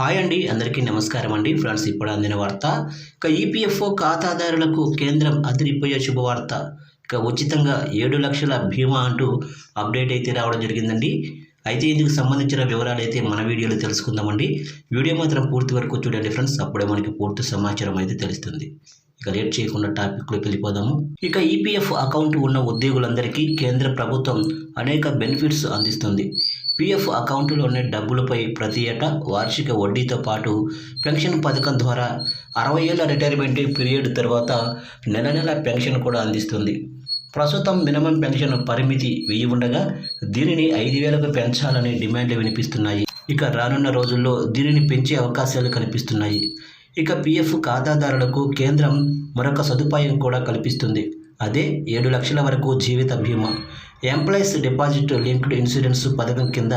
Hi అండి అందరికీ నమస్కారం అండి. ఫ్రెండ్స్ ఇప్పుడు అందిన వార్త. ఇక ఈపీఎఫ్ఓ ఖాతాదారులకు కేంద్రం అదిరిపోయే శుభవార్త. ఇక ఉచితంగా ఏడు లక్షల భీమా అంటూ అప్డేట్ అయితే రావడం జరిగిందండి. అయితే ఇందుకు సంబంధించిన వివరాలు అయితే మన వీడియోలో తెలుసుకుందామండి. వీడియో మాత్రం పూర్తి వరకు చూడండి ఫ్రెండ్స్. అప్పుడే మనకి పూర్తి సమాచారం అయితే తెలుస్తుంది. ఇక లేట్ చేయకుండా టాపిక్లోకి వెళ్ళిపోదాము. ఇక ఈపీఎఫ్ అకౌంట్ ఉన్న ఉద్యోగులందరికీ కేంద్ర ప్రభుత్వం అనేక బెనిఫిట్స్ అందిస్తుంది. పీఎఫ్ అకౌంటులోని డబ్బులపై ప్రతి ఏటా వార్షిక వడ్డీతో పాటు పెన్షన్ పథకం ద్వారా అరవై ఏళ్ళ రిటైర్మెంట్ పీరియడ్ తర్వాత నెల నెల పెన్షన్ కూడా అందిస్తుంది. ప్రస్తుతం మినిమం పెన్షన్ పరిమితి వెయ్యి ఉండగా దీనిని ఐదు వేలకు పెంచాలని డిమాండ్లు వినిపిస్తున్నాయి. ఇక రానున్న రోజుల్లో దీనిని పెంచే అవకాశాలు కనిపిస్తున్నాయి. ఇక పిఎఫ్ ఖాతాదారులకు కేంద్రం మరొక సదుపాయం కూడా కల్పిస్తుంది. అదే ఏడు లక్షల వరకు జీవిత బీమా. ఎంప్లాయీస్ డిపాజిట్ లింక్డ్ ఇన్సూరెన్స్ పథకం కింద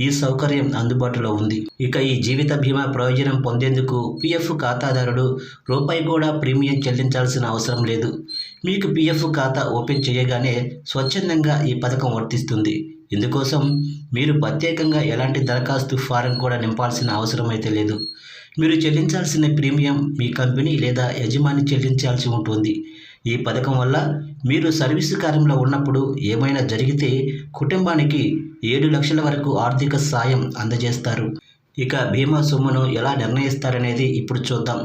ఈ సౌకర్యం అందుబాటులో ఉంది. ఇక ఈ జీవిత బీమా ప్రయోజనం పొందేందుకు పిఎఫ్ ఖాతాదారుడు రూపాయి కూడా ప్రీమియం చెల్లించాల్సిన అవసరం లేదు. మీకు పిఎఫ్ ఖాతా ఓపెన్ చేయగానే స్వచ్ఛందంగా ఈ పథకం వర్తిస్తుంది. ఇందుకోసం మీరు ప్రత్యేకంగా ఎలాంటి దరఖాస్తు ఫారం కూడా నింపాల్సిన అవసరం అయితే లేదు. మీరు చెల్లించాల్సిన ప్రీమియం మీ కంపెనీ లేదా యజమాని చెల్లించాల్సి ఉంటుంది. ఈ పథకం వల్ల మీరు సర్వీసు కార్యంలో ఉన్నప్పుడు ఏమైనా జరిగితే కుటుంబానికి ఏడు లక్షల వరకు ఆర్థిక సాయం అందజేస్తారు. ఇక బీమా సొమ్మును ఎలా నిర్ణయిస్తారనేది ఇప్పుడు చూద్దాం.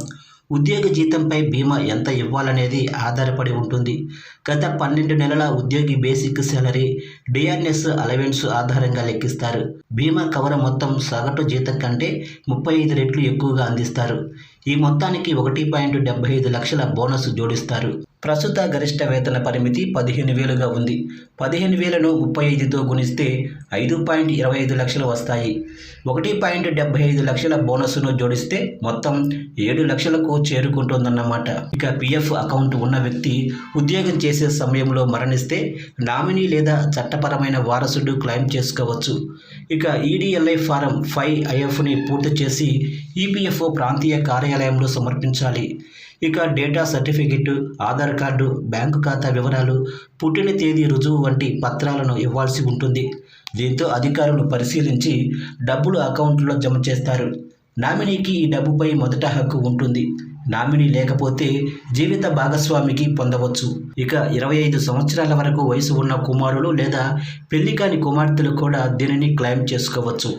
ఉద్యోగ జీతంపై బీమా ఎంత ఇవ్వాలనేది ఆధారపడి ఉంటుంది. గత పన్నెండు నెలల ఉద్యోగి బేసిక్ సాలరీ డిఆర్ఎస్ అలవెన్స్ ఆధారంగా లెక్కిస్తారు. బీమా కవర్ మొత్తం సగటు జీతం కంటే ముప్పై ఐదు రెట్లు ఎక్కువగా అందిస్తారు. ఈ మొత్తానికి ఒకటి పాయింట్ డెబ్బై ఐదు లక్షల బోనస్ జోడిస్తారు. ప్రస్తుత గరిష్ట వేతన పరిమితి పదిహేను వేలుగా ఉంది. పదిహేను వేలను ముప్పై ఐదుతో గుణిస్తే ఐదు పాయింట్ ఇరవై ఐదు లక్షలు వస్తాయి. ఒకటి పాయింట్ డెబ్బై ఐదు లక్షల బోనస్ను జోడిస్తే మొత్తం ఏడు లక్షలకు చేరుకుంటుందన్నమాట. ఇక పిఎఫ్ అకౌంట్ ఉన్న వ్యక్తి ఉద్యోగం చేసే సమయంలో మరణిస్తే నామినీ లేదా చట్టపరమైన వారసుడు క్లెయిమ్ చేసుకోవచ్చు. ఇక ఈడిఎల్ఐ ఫారం ఫైవ్ ఐఎఫ్ని పూర్తి చేసి ఈపీఎఫ్ఓ ప్రాంతీయ కార్యాలయం కార్యాలయంలో సమర్పించాలి. ఇక data certificate Aadhaar card bank ఖాతా వివరాలు పుట్టిన తేదీ రుజువు వంటి పత్రాలను ఇవ్వాల్సి ఉంటుంది. దీంతో అధికారులు పరిశీలించి డబ్బులు అకౌంట్లో జమ చేస్తారు. నామినీకి ఈ డబ్బుపై మొదట హక్కు ఉంటుంది. నామినీ లేకపోతే జీవిత భాగస్వామికి పొందవచ్చు. ఇక ఇరవై ఐదు సంవత్సరాల వరకు వయసు ఉన్న కుమారులు లేదా పెళ్ళి కాని కుమార్తెలు కూడా దీనిని క్లెయిమ్ చేసుకోవచ్చు.